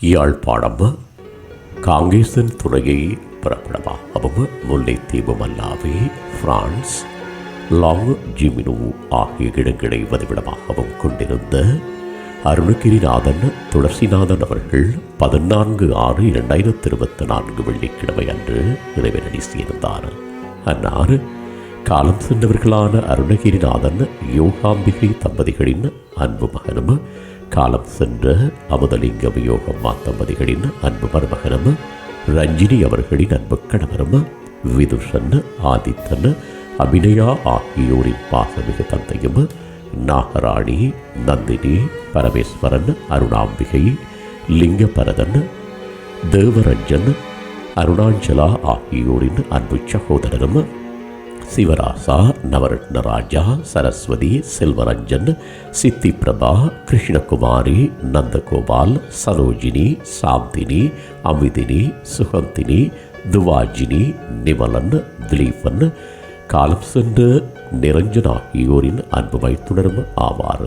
யாழ்ப்பாணம் காங்கேசன் துறையை புறப்படமாகவும் முல்லைத்தீவு மல்லாவே பிரான்ஸ் லாங் ஜிமினு ஆகிய இடங்களை வதிவிடமாகவும் கொண்டிருந்த அருணகிரிநாதன் துளசிநாதன் அவர்கள் பதினான்கு ஆறு இரண்டாயிரத்தி இருபத்தி நான்கு வெள்ளிக்கிழமை அன்று இறைவனடி சேர்ந்தார். அன்னார் காலம் சென்றவர்களான அருணகிரிநாதன் யோகாம்பிகை தம்பதிகளின் அன்பு மகனும் காலம் சென்ற அமுதலிங்க வியோகம் தம்பதிகளின் அன்பு மருமகனும் ரஞ்சினி அவர்களின் அன்பு கணவரும் விதுஷன் ஆதித்தன் அபிநயா ஆகியோரின் பாசமிகு தந்தையும் நாகராணி நந்தினி பரமேஸ்வரன் அருணாம்பிகை லிங்கபரதன் தேவரஞ்சன் அருணாஞ்சலா ஆகியோரின் அன்பு சகோதரரும் சிவராசா நவரத்ன ராஜா சரஸ்வதி செல்வரஞ்சன் சித்தி பிரபா கிருஷ்ணகுமாரி நந்தகோபால் சரோஜினி சாந்தினி அமிதினி சுகந்தினி துவாஜினி நிமலன் திலீபன் காலம் சென்ற நிரஞ்சன் ஆகியோரின் அன்பு வைத்துணரும் ஆவார்.